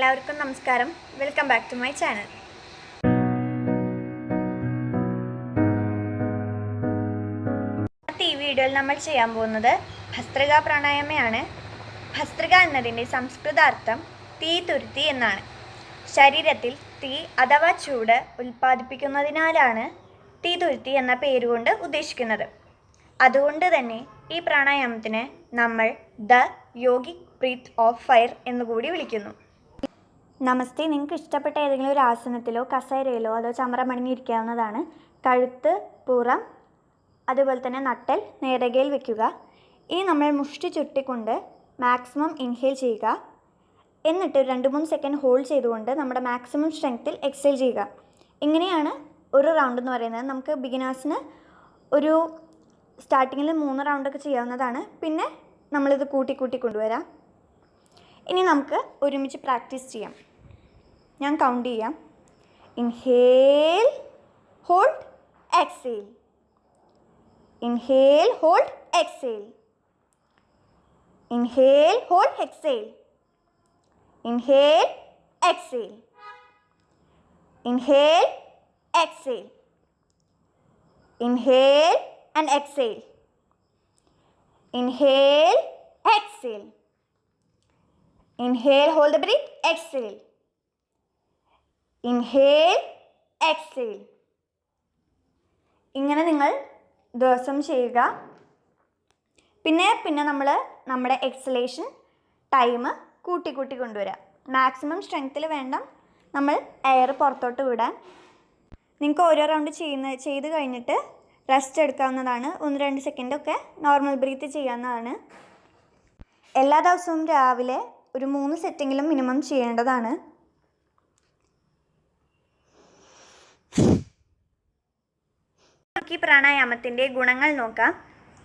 എല്ലാവർക്കും നമസ്കാരം. Welcome back to my channel ഈ വീഡിയോയിൽ നമ്മൾ ചെയ്യാൻ പോകുന്നത് ഭസ്ത്രിക പ്രാണായാമയാണ്. ഭസ്ത്രിക എന്നതിന്റെ സംസ്കൃതാർത്ഥം തീ തുരുത്തി എന്നാണ്. ശരീരത്തിൽ തീ അഥവാ ചൂട് ഉൽപ്പാദിപ്പിക്കുന്നതിനാലാണ് തീ തുരുത്തി എന്ന പേരുകൊണ്ട് ഉദ്ദേശിക്കുന്നത്. അതുകൊണ്ട് തന്നെ ഈ പ്രാണായാമത്തിന് നമ്മൾ the yogic breath of fire എന്നുകൂടി വിളിക്കുന്നു. നമസ്തേ. നിങ്ങൾക്ക് ഇഷ്ടപ്പെട്ട ഏതെങ്കിലും ഒരു ആസനത്തിലോ കസേരയിലോ അതോ ചമറമണിഞ്ഞിരിക്കാവുന്നതാണ് കഴുത്ത് പുറം അതുപോലെ തന്നെ നട്ടൽ നേരകയിൽ വെക്കുക. ഇനി നമ്മൾ മുഷ്ടി ചുട്ടിക്കൊണ്ട് മാക്സിമം ഇൻഹെയിൽ ചെയ്യുക. എന്നിട്ട് രണ്ട് മൂന്ന് സെക്കൻഡ് ഹോൾഡ് ചെയ്തുകൊണ്ട് നമ്മുടെ മാക്സിമം സ്ട്രെങ്ത്തിൽ എക്സൈൽ ചെയ്യുക. ഇങ്ങനെയാണ് ഒരു റൗണ്ട് എന്ന് പറയുന്നത്. നമുക്ക് ബിഗിനേഴ്സിന് ഒരു സ്റ്റാർട്ടിങ്ങിൽ മൂന്ന് റൗണ്ടൊക്കെ ചെയ്യാവുന്നതാണ്. പിന്നെ നമ്മളിത് കൂട്ടി കൂട്ടി കൊണ്ടുവരാം. ഇനി നമുക്ക് ഒരുമിച്ച് പ്രാക്ടീസ് ചെയ്യാം. ഞാൻ കൗണ്ട് ചെയ്യാം. Inhale hold exhale inhale hold exhale inhale hold exhale inhale exhale inhale exhale inhale and exhale inhale exhale Inhale, hold the breath, exhale. Inhale, exhale. ഇങ്ങനെ നിങ്ങൾ ദിവസം ചെയ്യുക. പിന്നെ പിന്നെ നമ്മൾ നമ്മുടെ എക്സലേഷൻ ടൈം കൂട്ടി കൂട്ടി കൊണ്ടുവരിക മാക്സിമം സ്ട്രെങ്ത്തിൽ വേണ്ട നമ്മൾ എയർ പുറത്തോട്ട് വിടാൻ. നിങ്ങൾക്ക് ഓരോ റൗണ്ട് ചെയ്യുന്ന ചെയ്ത് കഴിഞ്ഞിട്ട് റെസ്റ്റ് എടുക്കാവുന്നതാണ്. ഒന്ന് രണ്ട് സെക്കൻഡൊക്കെ നോർമൽ ബ്രീത്ത് ചെയ്യാവുന്നതാണ്. എല്ലാ ദിവസവും രാവിലെ ഒരു മൂന്ന് സെറ്റെങ്കിലും മിനിമം ചെയ്യേണ്ടതാണ്. നമുക്ക് ഈ പ്രാണായാമത്തിന്റെ ഗുണങ്ങൾ നോക്കാം.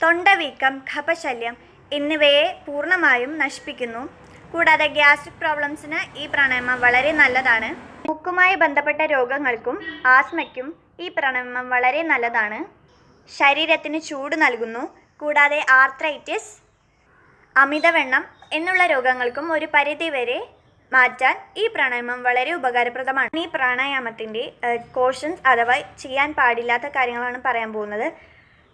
തൊണ്ടവീക്കം ഖപശല്യം എന്നിവയെ പൂർണമായും നശിപ്പിക്കുന്നു. കൂടാതെ ഗ്യാസ്ട്രിക് പ്രോബ്ലംസിന് ഈ പ്രാണായാമം വളരെ നല്ലതാണ്. മുക്കുമായി ബന്ധപ്പെട്ട രോഗങ്ങൾക്കും ആസ്മയ്ക്കും ഈ പ്രാണായാമം വളരെ നല്ലതാണ്. ശരീരത്തിന് ചൂട് നൽകുന്നു. കൂടാതെ ആർത്രൈറ്റിസ് അമിതവെണ്ണം എന്നുള്ള രോഗങ്ങൾക്കും ഒരു പരിധി വരെ മാറ്റാൻ ഈ പ്രാണായാമം വളരെ ഉപകാരപ്രദമാണ്. ഈ പ്രാണായാമത്തിന്റെ കോഷൻസ് അഥവാ ചെയ്യാൻ പാടില്ലാത്ത കാര്യങ്ങളാണ് പറയാൻ പോകുന്നത്.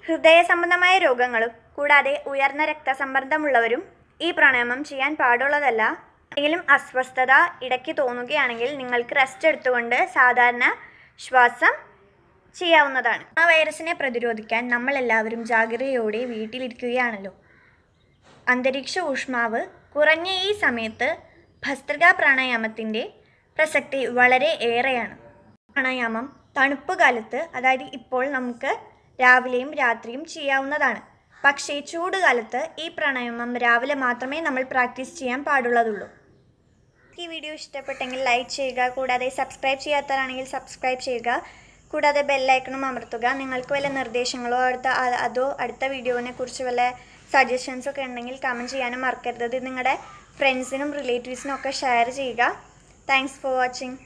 ഹൃദയ സംബന്ധമായ രോഗങ്ങളും കൂടാതെ ഉയർന്ന രക്തസമ്മർദ്ദമുള്ളവരും ഈ പ്രാണായാമം ചെയ്യാൻ പാടുള്ളതല്ല. എന്തെങ്കിലും അസ്വസ്ഥത ഇടയ്ക്ക് തോന്നുകയാണെങ്കിൽ നിങ്ങൾക്ക് റെസ്റ്റ് എടുത്തുകൊണ്ട് സാധാരണ ശ്വാസം ചെയ്യാവുന്നതാണ്. ആ വൈറസിനെ പ്രതിരോധിക്കാൻ നമ്മളെല്ലാവരും ജാഗ്രതയോടെ വീട്ടിലിരിക്കുകയാണല്ലോ. അന്തരീക്ഷ ഊഷ്മാവ് കുറഞ്ഞ ഈ സമയത്ത് ഭസ്ത്രിക പ്രാണായാമത്തിന്റെ പ്രസക്തി വളരെ ഏറെയാണ്. പ്രാണായാമം തണുപ്പ് കാലത്ത് അതായത് ഇപ്പോൾ നമുക്ക് രാവിലെയും രാത്രിയും ചെയ്യാവുന്നതാണ്. പക്ഷേ ചൂട് കാലത്ത് ഈ പ്രാണായാമം രാവിലെ മാത്രമേ നമ്മൾ പ്രാക്ടീസ് ചെയ്യാൻ പാടുള്ളതുള്ളൂ. ഈ വീഡിയോ ഇഷ്ടപ്പെട്ടെങ്കിൽ ലൈക്ക് ചെയ്യുക കൂടാതെ സബ്സ്ക്രൈബ് ചെയ്യാത്തവരാണെങ്കിൽ സബ്സ്ക്രൈബ് ചെയ്യുക കൂടാതെ ബെല്ലൈക്കണും അമർത്തുക. നിങ്ങൾക്ക് വല്ല നിർദ്ദേശങ്ങളോ അടുത്ത അതോ അടുത്ത വീഡിയോനെ കുറിച്ച് വല്ല സജഷൻസൊക്കെ ഉണ്ടെങ്കിൽ കമന്റ് ചെയ്യാനും മറക്കരുത്. നിങ്ങളുടെ ഫ്രണ്ട്സിനും റിലേറ്റീവ്സിനും ഒക്കെ ഷെയർ ചെയ്യുക. Thanks for watching